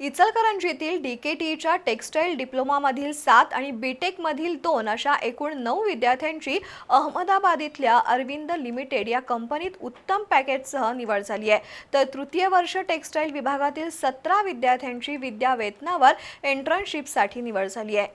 इचलकरंजीतील D के टीच्या textile डिप्लोमामधील सात आणि बीटेकमधील दोन अशा एकूण नऊ विद्यार्थ्यांची अहमदाबाद इथल्या अरविंद लिमिटेड या कंपनीत उत्तम पॅकेजसह निवड झाली आहे. तर तृतीय वर्ष टेक्स्टाईल विभागातील सतरा विद्यार्थ्यांची विद्यावेतनावर एंट्रन्शिपसाठी निवड झाली आहे.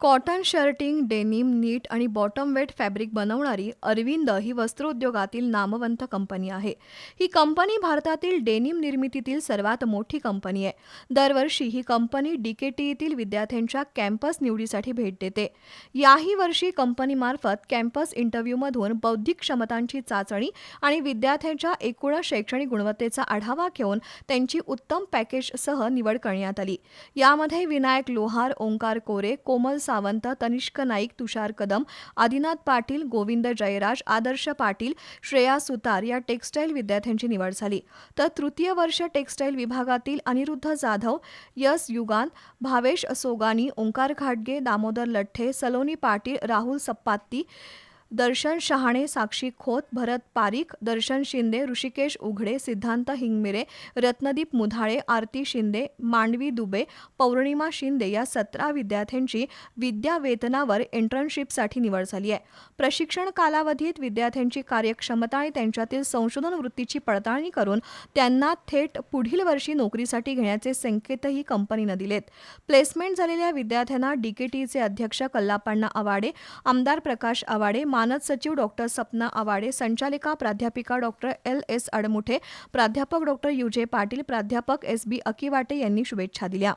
कॉटन शर्टिंग डेनिम नीट आणि बॉटम वेट फॅब्रिक बनवणारी अरविंद ही वस्त्रोद्योगातील नामवंत कंपनी आहे. ही कंपनी भारतातील डेनिम निर्मितीतील सर्वात मोठी कंपनी आहे. दरवर्षी ही कंपनी डीकेटीईतील विद्यार्थ्यांच्या कॅम्पस निवडीसाठी भेट देते. याही वर्षी कंपनीमार्फत कॅम्पस इंटरव्ह्यूमधून बौद्धिक क्षमतांची चाचणी आणि विद्यार्थ्यांच्या एकूण शैक्षणिक गुणवत्तेचा आढावा घेऊन त्यांची उत्तम पॅकेजसह निवड करण्यात आली. यामध्ये विनायक लोहार ओंकार कोरे कोमल सावंत तनिष्क नाईक तुषार कदम आदिनाथ पाटील गोविंद जयराज आदर्श पाटील श्रेया सुतार या टेक्स्टाईल विद्यार्थ्यांची निवड झाली. तर तृतीय वर्ष टेक्स्टाईल विभागातील अनिरुद्ध जाधव यस युगान भावेश सोगानी ओंकार घाटगे दामोदर लठ्ठे सलोनी पाटील राहुल सप्पात्ती दर्शन शहाणे साक्षी खोत भरत पारीख दर्शन शिंदे ऋषिकेश उघडे सिद्धांत हिंगमिरे रत्नदीप मुधाळे आरती शिंदे मांडवी दुबे पौर्णिमा शिंदे या सतरा विद्यार्थ्यांची विद्यावेतनावर इंटर्नशिपसाठी निवड झाली आहे. प्रशिक्षण कालावधीत विद्यार्थ्यांची कार्यक्षमता आणि त्यांच्यातील संशोधन वृत्तीची पडताळणी करून त्यांना थेट पुढील वर्षी नोकरीसाठी घेण्याचे संकेतही कंपनीनं दिलेत. प्लेसमेंट झालेल्या विद्यार्थ्यांना डीकेटीचे अध्यक्ष कल्लापण्णा आवाडे आमदार प्रकाश आवाडे मानद सचिव डॉक्टर सपना आवाडे संचालिका प्राध्यापिका डॉक्टर एल. एस. अडमुठे प्राध्यापक डॉक्टर युजे पाटील प्राध्यापक एस. बी. अकिवाटे यांनी शुभेच्छा दिल्या.